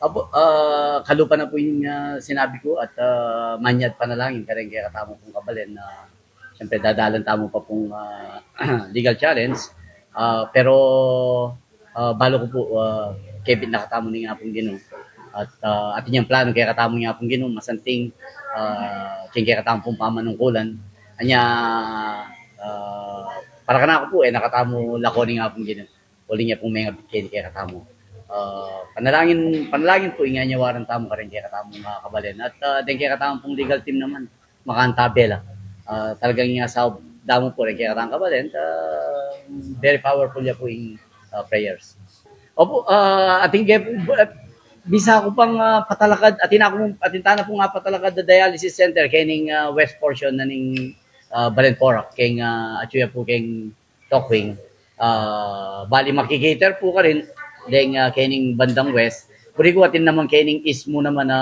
Apo, ah, kalupa na po yung ah, sinabi ko at uh, manyad panalangin ka rin kaya katamo pong kabalen na siyempre dadalan tamo pa pong ah, legal challenge. Ah, pero ah, balo ko po uh, Kevin nakatamo ni nga pong Ginoo. At uh, atin yung plano kaya katamo nga pong Ginoo masanting uh, kaya katamo pong pamanungkulan. Anya ah, para ka na ako po eh nakatamo lakoni nga pong Ginoo. Uli niya pong mga bigay kaya katamo. Uh, panalangin panalangin po inga niya waran tamo ka rin kaya katamo mga kabalen at uh, din kaya katamo pong legal team naman makantabela uh, talagang nga sa damo po rin kaya katamo kabalen uh, very powerful niya po yung uh, prayers. Opo uh, ating kaya bisa ko pang uh, patalakad atin ako atin tana po nga patalakad the dialysis center kining uh, west portion na ning uh, Balenporak king uh, atsuya po king Tokwing. Uh, bali makikater po ka rin deng uh, kening bandang west. Puri ko atin naman kening east mo naman na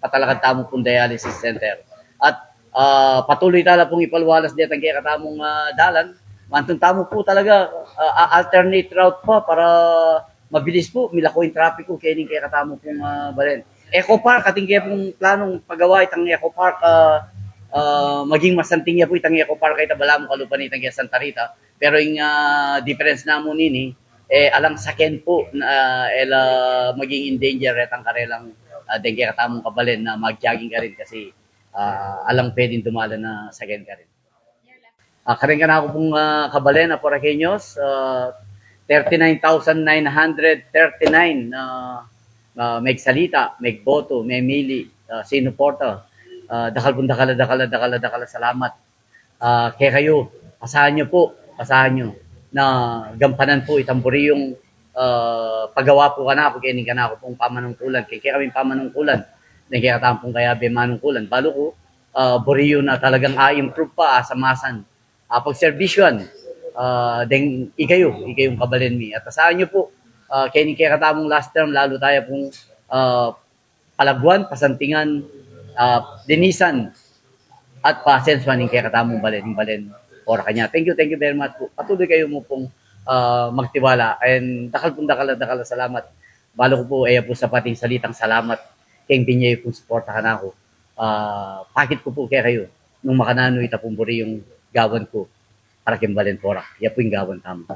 patalakad tamo pong dialysis center. At uh, patuloy tala pong ipalwalas dito ang kaya katamong uh, dalan. Mantong tamo po talaga uh, alternate route pa para mabilis po milako yung trapiko kening kaya katamo pong uh, balen. Eco Park ating kaya pong planong pagawa itang Eco Park uh, uh, maging masanting niya po itang Eco Park kay tabala mo kalupan itang kaya Santa Rita. Pero yung uh, difference na mo nini eh alang saken po na uh, ela maging in danger retang karelang uh, dengke katamong kabalen na mag-jogging ka rin kasi uh, alang pwedeng dumala na saken ka rin. Uh, karin ka na ako pong uh, kabalen na Poraqueños, uh, 39,939 na uh, may salita, may boto, may mili, uh, sinuporta. Uh, dakal pong dakala, dakala, dakala, dakala, salamat. Uh, kaya kayo, asahan nyo po, asahan nyo na gampanan po itamburi yung uh, paggawa po ka na ako, kaya ka na ako pong pamanungkulan. Kaya, kaya kami pamanungkulan. Nagkakataan pong kaya be manungkulan. Balo ko, uh, buriyo na talagang a-improve pa, asamasan. Uh, pag-servisyon, uh, deng ikayo, ikayong kabalen mi. At asahan nyo po, uh, kaya kaya katamong last term, lalo tayo pong uh, palagwan, pasantingan, uh, dinisan, at pasens man yung kaya katamong balen, yung balen ora kanya. Thank you, thank you very much po. Patuloy kayo mo pong uh, magtiwala and dakal pong dakal dakal salamat. Balo ko po ay po sa pating salitang salamat kay Pinyay kung suportahan ako. Uh, pakit ko po kaya kayo nung makanano itapumburi yung gawan ko para kay Balen Pora. Yan po yung gawan tama.